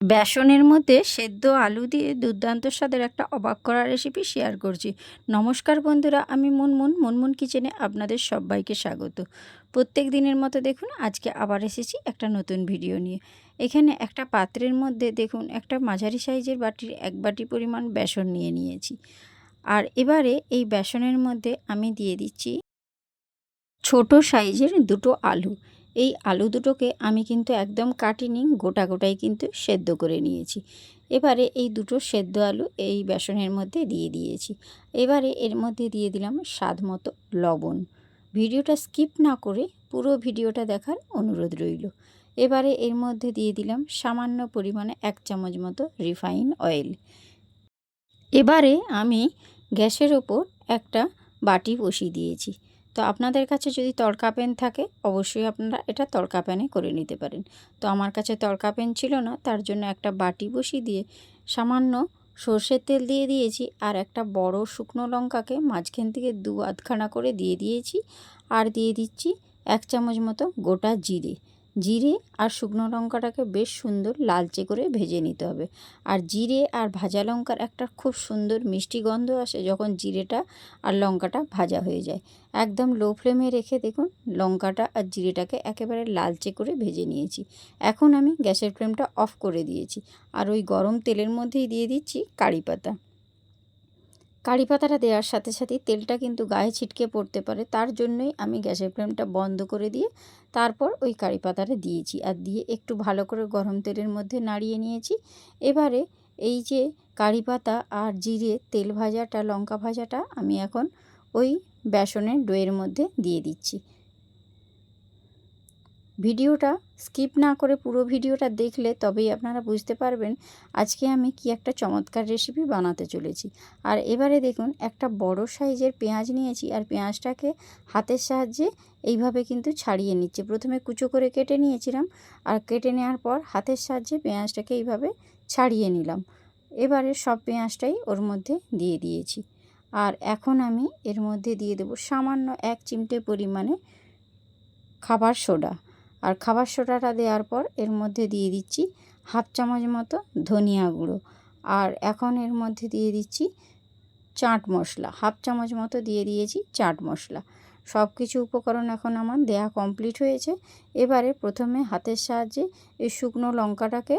বেসনের মধ্যে সেদ্ধ আলু দিয়ে দুর্দান্ত স্বাদের একটা অবাক করা রেসিপি শেয়ার করছি। নমস্কার বন্ধুরা, আমি মুনমুন। মুনমুন কিচেনে আপনাদের সবাইকে স্বাগত। প্রত্যেক দিনের মতো দেখুন, আজকে আবার এসেছি একটা নতুন ভিডিও নিয়ে। এখানে একটা পাত্রের মধ্যে দেখুন, একটা মাঝারি সাইজের বাটির এক বাটি পরিমাণ বেসন নিয়ে নিয়েছি। আর এবারে এই বেসনের মধ্যে আমি দিয়ে দিচ্ছি ছোট সাইজের দুটো আলু। এই আলু দুটোকে আমি কিন্তু একদম কাটিনি, গোটা গোটাই কিন্তু সেদ্ধ করে নিয়েছি। এবারে এই দুটো সেদ্ধ আলু এই বেসনের মধ্যে দিয়ে দিয়েছি। এবারে এর মধ্যে দিয়ে দিলাম স্বাদ মতো লবণ। ভিডিওটা স্কিপ না করে পুরো ভিডিওটা দেখার অনুরোধ রইল। এবারে এর মধ্যে দিয়ে দিলাম সামান্য পরিমাণে এক চামচ মতো রিফাইন অয়েল। এবারে আমি গ্যাসের ওপর একটা বাটি বসিয়ে দিয়েছি। তো আপনাদের কাছে যদি তড়কা পেন থাকে, অবশ্যই আপনারা এটা তড়কা প্যানে করে নিতে পারেন। তো আমার কাছে তড়কা পেন ছিল না, তার জন্য একটা বাটি বসিয়ে দিয়ে সামান্য সর্ষের তেল দিয়ে দিয়েছি আর একটা বড় শুকনো লঙ্কাকে মাঝখান থেকে দু আধখানা করে দিয়ে দিয়েছি। আর দিয়ে দিচ্ছি এক চামচ মতো গোটা জিরে। জিরে আর শুকনো লঙ্কাটাকে বেশ সুন্দর লালচে করে ভেজে নিতে হবে। আর জিরে আর ভাজা লঙ্কার একটা খুব সুন্দর মিষ্টি গন্ধ আসে যখন জিরেটা আর লঙ্কাটা ভাজা হয়ে যায়। একদম লো ফ্লেমে রেখে দেখুন, লঙ্কাটা আর জিরেটাকে একেবারে লালচে করে ভেজে নিয়েছি। এখন আমি গ্যাসের ফ্লেমটা অফ করে দিয়েছি। আর ওই গরম তেলের মধ্যেই দিয়ে দিচ্ছি কারি পাতা। কারি পাতাটা দেওয়ার সাথে সাথে তেলটা কিন্তু গায়ে ছিটকে পড়তে পারে, তার জন্যই আমি গ্যাসের ফ্লেমটা বন্ধ করে দিয়ে তারপর ওই কারি পাতাটা দিয়েছি আর দিয়ে একটু ভালো করে গরম তেলের মধ্যে নাড়িয়ে নিয়েছি। এবারে এই যে কারি পাতা আর জিরে তেল ভাজাটা, লঙ্কা ভাজাটা আমি এখন ওই বেসনের ডোয়ের মধ্যে দিয়ে দিচ্ছি। ভিডিওটা স্কিপ না করে পুরো ভিডিওটা দেখলে তবেই আপনারা বুঝতে পারবেন আজকে আমি কি একটা চমৎকার রেসিপি বানাতে চলেছি। আর এবারে দেখুন, একটা বড় সাইজের পেঁয়াজ নিয়েছি আর পেঁয়াজটাকে হাতের সাহায্যে এইভাবে কিন্তু ছাড়িয়ে নিচ্ছে। প্রথমে কুচো করে কেটে নিয়েছিলাম আর কেটে নেওয়ার পর হাতের সাহায্যে পেঁয়াজটাকে এইভাবে ছাড়িয়ে নিলাম। এবারে সব পেঁয়াজটাই ওর মধ্যে দিয়ে দিয়েছি। আর এখন আমি এর মধ্যে দিয়ে দেবো সামান্য এক চিমটে পরিমাণে খাবার সোডা। আর খাবার সোডাটা দেওয়ার পর এর মধ্যে দিয়ে দিচ্ছি হাফ চামচ মতো ধনিয়া গুঁড়ো। আর এখন এর মধ্যে দিয়ে দিচ্ছি চাট মশলা, হাফ চামচ মতো দিয়ে দিয়েছি চাট মশলা। সব কিছু উপকরণ এখন আমার দেয়া কমপ্লিট হয়েছে। এবারে প্রথমে হাতের সাহায্যে এই শুকনো লঙ্কাটাকে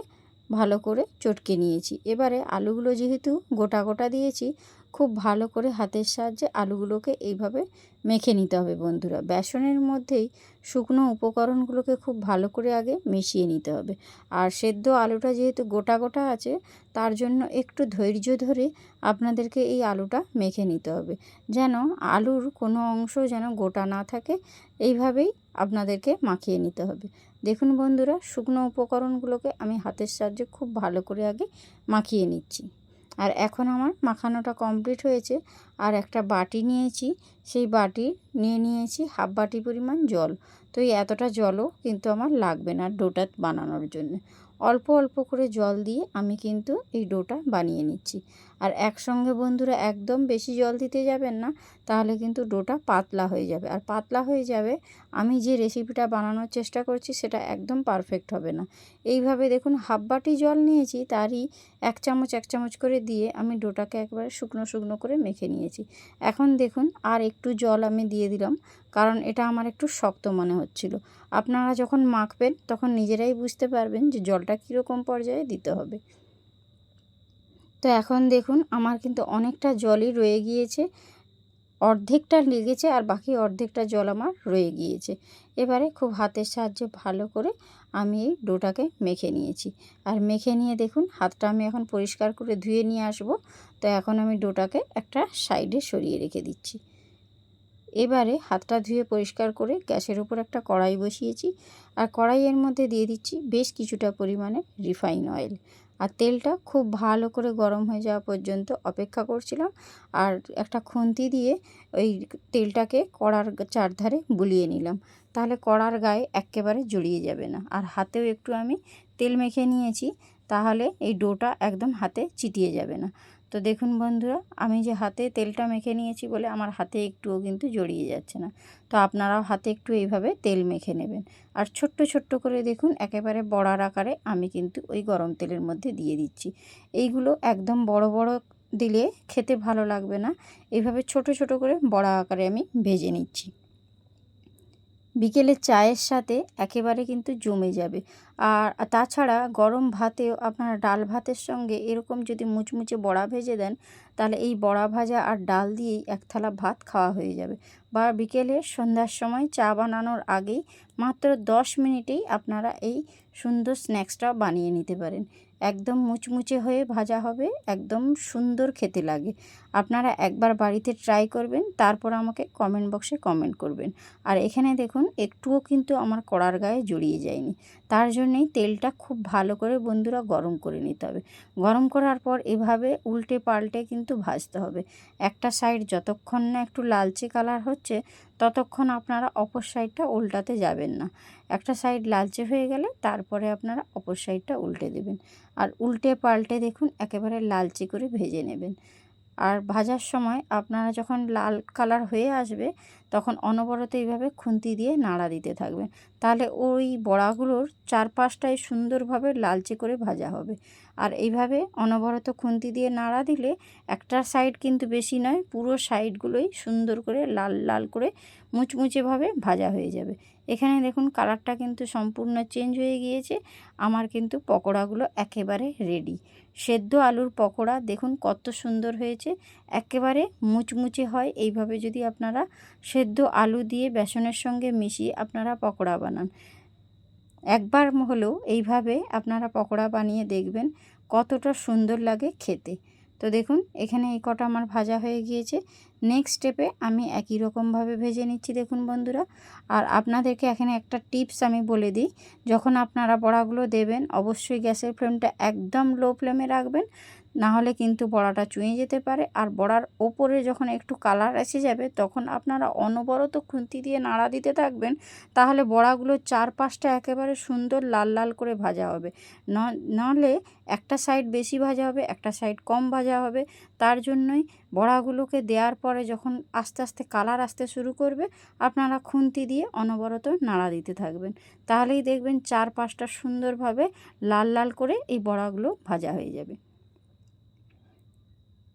ভালো করে চটকে নিয়েছি। এবারে আলুগুলো যেহেতু গোটা গোটা দিয়েছি খুব ভালো করে হাতের সাহায্যে আলুগুলোকে এইভাবে মেখে নিতে হবে বন্ধুরা। বেসনের মধ্যেই শুকনো উপকরণগুলোকে খুব ভালো করে আগে মিশিয়ে নিতে হবে। আর সেদ্ধ আলুটা যেহেতু গোটা গোটা আছে, তার জন্য একটু ধৈর্য ধরে আপনাদেরকে এই আলুটা মেখে নিতে হবে। যেন আলুর কোনো অংশ যেন গোটা না থাকে, এইভাবেই আপনাদেরকে মাখিয়ে নিতে হবে। দেখুন বন্ধুরা, শুকনো উপকরণগুলোকে আমি হাতের সাহায্যে খুব ভালো করে আগে মাখিয়ে নিচ্ছি। আর এখন আমার মাখানোটা কমপ্লিট হয়েছে আর একটা বাটি নিয়েছি। সেই বাটি নিয়ে নিয়েছি হাফ বাটি পরিমাণ জল। তো এই এতটা জলও কিন্তু আমার লাগবে না ডোটা বানানোর জন্য। অল্প অল্প করে জল দিয়ে আমি কিন্তু এই ডোটা বানিয়ে নিচ্ছি। আর একসঙ্গে বন্ধুরা একদম বেশি জল দিতে যাবেন না, তাহলে কিন্তু ডোটা পাতলা হয়ে যাবে। আর পাতলা হয়ে যাবে, আমি যে রেসিপিটা বানানোর চেষ্টা করছি সেটা একদম পারফেক্ট হবে না। এইভাবে দেখুন হাফ বাটি জল নিয়েছি, তারই এক চামচ এক চামচ করে দিয়ে আমি ডোটাকে একবারে শুকনো শুকনো করে মেখে নিয়েছি। এখন দেখুন আর একটু জল আমি দিয়ে দিলাম, কারণ এটা আমার একটু শক্ত মনে হচ্ছিল। আপনারা যখন মাখবেন, তখন নিজেরাই বুঝতে পারবেন যে জলটা কীরকম পর্যায়ে দিতে হবে? তো এখন দেখুন, আমার কিন্তু অনেকটা জলই রয়ে গিয়েছে। অর্ধেকটা লেগেছে আর বাকি অর্ধেকটা জল আমার রয়ে গিয়েছে। এবারে খুব হাতের সাহায্যে ভালো করে আমি এই ডোটাকে মেখে নিয়েছি। আর মেখে নিয়ে দেখুন, হাতটা আমি এখন পরিষ্কার করে ধুয়ে নিয়ে আসব। তো এখন আমি ডোটাকে একটা সাইডে সরিয়ে রেখে দিচ্ছি। এবারে হাতটা ধুয়ে পরিষ্কার করে গ্যাসের উপর একটা কড়াই বসিয়েছি। আর কড়াইয়ের মধ্যে দিয়ে দিচ্ছি বেশ কিছুটা পরিমাণে রিফাইন অয়েল। আর তেলটা খুব ভালো করে গরম হয়ে যাওয়া পর্যন্ত অপেক্ষা করছিলাম। আর একটা খুন্তি দিয়ে ওই তেলটাকে কড়ার চারধারে বুলিয়ে নিলাম। তাহলে কড়ার গায়ে একেবারে জড়িয়ে যাবে না। আর হাতেও একটু আমি তেল মেখে নিয়েছি, তাহলে এই ডোটা একদম হাতে চিটিয়ে যাবে না। তো দেখুন বন্ধুরা, আমি যে হাতে তেলটা মেখে নিয়েছি বলে আমার হাতে একটুও কিন্তু জড়িয়ে যাচ্ছে না। তো আপনারাও হাতে একটু এইভাবে তেল মেখে নেবেন। আর ছোট্ট ছোট্ট করে দেখুন, একেবারে বড়ার আকারে আমি কিন্তু ওই গরম তেলের মধ্যে দিয়ে দিচ্ছি। এইগুলো একদম বড় বড় দিলে খেতে ভালো লাগবে না। এইভাবে ছোট ছোট করে বড়া আকারে আমি ভেজে নিচ্ছি। বিকেলে চায়ের সাথে একেবারে কিন্তু জমে যাবে। আর তাছাড়া গরম ভাতেও আপনারা ডাল ভাতের সঙ্গে এরকম যদি মুচমুচে বড়া ভেজে দেন, তাহলে এই বড়া ভাজা আর ডাল দিয়েই এক থালা ভাত খাওয়া হয়ে যাবে। বা বিকেলে সন্ধ্যার সময় চা বানানোর আগেই মাত্র দশ মিনিটেই আপনারা এই সুন্দর স্ন্যাক্সটা বানিয়ে নিতে পারেন। একদম মুচমুচে হয়ে ভাজা হবে, একদম সুন্দর খেতে লাগে। আপনারা একবার বাড়িতে ট্রাই করবেন, তারপর আমাকে কমেন্ট বক্সে কমেন্ট করবেন। আর এখানে দেখুন, একটুও কিন্তু আমার কড়ার গায়ে জড়িয়ে যায়নি। তার জন্যেই তেলটা খুব ভালো করে বন্ধুরা গরম করে নিতে হবে। গরম করার পর এভাবে উল্টে পাল্টে কিন্তু ভাজতে হবে। একটা সাইড যতক্ষণ না একটু লালচে কালার হচ্ছে, ততক্ষণ আপনারা অপর সাইডটা উল্টাতে যাবেন না। একটা সাইড লালচে হয়ে গেলে তারপরে আপনারা অপর সাইডটা উল্টে দেবেন। আর উল্টে পাল্টে দেখুন, একেবারে লালচে করে ভেজে নেবেন। আর ভাজার সময় আপনারা যখন লাল কালার হয়ে আসবে, তখন অনবরত এইভাবে খুন্তি দিয়ে নাড়া দিতে থাকবেন। তাহলে ওই বড়াগুলোর চারপাশটাই সুন্দরভাবে লালচে করে ভাজা হবে। আর এইভাবে অনবরত খুন্তি দিয়ে নাড়া দিলে একটা সাইড কিন্তু বেশি নয়, পুরো সাইডগুলোই সুন্দর করে লাল লাল করে মুচমুচেভাবে ভাজা হয়ে যাবে। এখানে দেখুন কালারটা কিন্তু সম্পূর্ণ চেঞ্জ হয়ে গিয়েছে, আমার কিন্তু পকোড়াগুলো একেবারে রেডি সেদ্ধ আলুর পকোড়া দেখুন কত সুন্দর হয়েছে, একেবারে মুচমুচে হয়। এইভাবে যদি আপনারা সেদ্ধ আলু দিয়ে বেসনের সঙ্গে মিশিয়ে আপনারা পকোড়া বানান একবার হলেও এইভাবে আপনারা পকোড়া বানিয়ে দেখবেন কতটা সুন্দর লাগে খেতে। তো দেখুন, এখানে এই কটা আমার ভাজা হয়ে গিয়েছে। নেক্সট স্টেপে আমি একই রকমভাবে ভেজে নিচ্ছি, দেখুন বন্ধুরা। আর আপনাদেরকে এখানে একটা টিপস আমি বলে দিই, যখন আপনারা বড়াগুলো দেবেন, অবশ্যই গ্যাসের ফ্লেমটা একদম লো ফ্লেমে রাখবেন। না হলে কিন্তু বড়াটা চুঁয়ে যেতে পারে। আর বড়ার ওপরে যখন একটু কালার এসে যাবে, তখন আপনারা অনবরত খুন্তি দিয়ে নাড়া দিতে থাকবেন। তাহলে বড়াগুলো চারপাশটা একেবারে সুন্দর লাল লাল করে ভাজা হবে। নাহলে একটা সাইড বেশি ভাজা হবে, একটা সাইড কম ভাজা হবে। তার জন্যই বড়াগুলোকে দেওয়ার পরে যখন আস্তে আস্তে কালার আসতে শুরু করবে, আপনারা খুন্তি দিয়ে অনবরত নাড়া দিতে থাকবেন। তাহলেই দেখবেন চারপাশটা সুন্দরভাবে লাল লাল করে এই বড়াগুলো ভাজা হয়ে যাবে।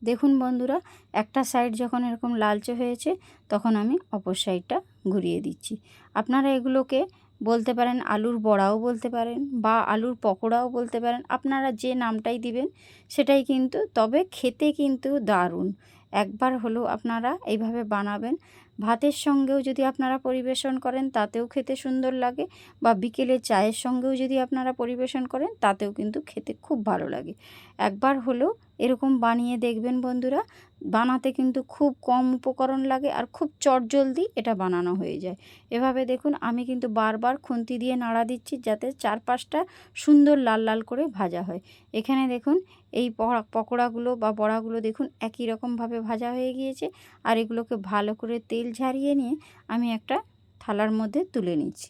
দেখুন বন্ধুরা, একটা সাইড যখন এরকম লালচে হয়েছে, তখন আমি অপর সাইডটা ঘুরিয়ে দিচ্ছি। আপনারা এগুলোকে বলতে পারেন আলুর বড়াও বলতে পারেন বা আলুর পকোড়াও বলতে পারেন, আপনারা যে নামটাই দিবেন সেটাই কিন্তু, তবে খেতে কিন্তু দারুণ। একবার হলেও আপনারা এইভাবে বানাবেন ভাতের সঙ্গেও যদি আপনারা পরিবেশন করেন, তাতেও খেতে সুন্দর লাগে। বা বিকেলে চায়ের সঙ্গেও যদি আপনারা পরিবেশন করেন, তাতেও কিন্তু খেতে খুব ভালো লাগে। একবার হলেও এরকম বানিয়ে দেখবেন বন্ধুরা, বানাতে কিন্তু খুব কম উপকরণ লাগে আর খুব চটজলদি এটা বানানো হয়ে যায়। এভাবে দেখুন, আমি কিন্তু বারবার খুন্তি দিয়ে নাড়া দিচ্ছি যাতে চারপাশটা সুন্দর লাল লাল করে ভাজা হয়। এখানে দেখুন এই পকোড়াগুলো বা বড়াগুলো দেখুন একই রকমভাবে ভাজা হয়ে গিয়েছে। আর এগুলোকে ভালো করে তেল ঝারিয়ে নিয়ে আমি একটা থালার মধ্যে তুলে নিচ্ছি।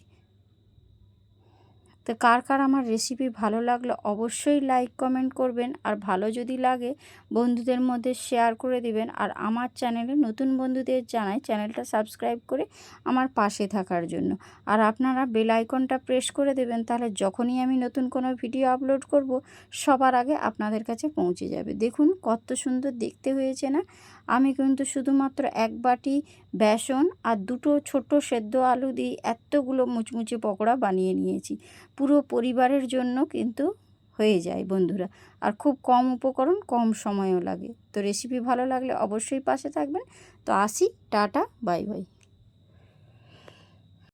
তো কার কার আমার রেসিপি ভালো লাগল অবশ্যই লাইক কমেন্ট করবেন। আর ভালো যদি লাগে, বন্ধুদের মধ্যে শেয়ার করে দিবেন। আর আমার চ্যানেলে নতুন বন্ধুদের জানাই চ্যানেলটা সাবস্ক্রাইব করে আমার পাশে থাকার জন্য। আর আপনারা বেল আইকনটা প্রেস করে দেবেন, তাহলে যখনই আমি নতুন কোনো ভিডিও আপলোড করব, সবার আগে আপনাদের কাছে পৌঁছে যাবে। দেখুন কত সুন্দর দেখতে হয়েছে না? আমি কিন্তু শুধুমাত্র এক বাটি বেসন আর দুটো ছোট সেদ্ধ আলু দিয়ে এতগুলো মুচমুচে পকোড়া বানিয়ে নিয়েছি। পুরো পরিবারের জন্য কিন্তু হয়ে যায় বন্ধুরা। আর খুব কম উপকরণ, কম সময়ও লাগে। তো রেসিপি ভালো লাগলে অবশ্যই পাশে থাকবেন। তো আসি, টাটা, বাই বাই।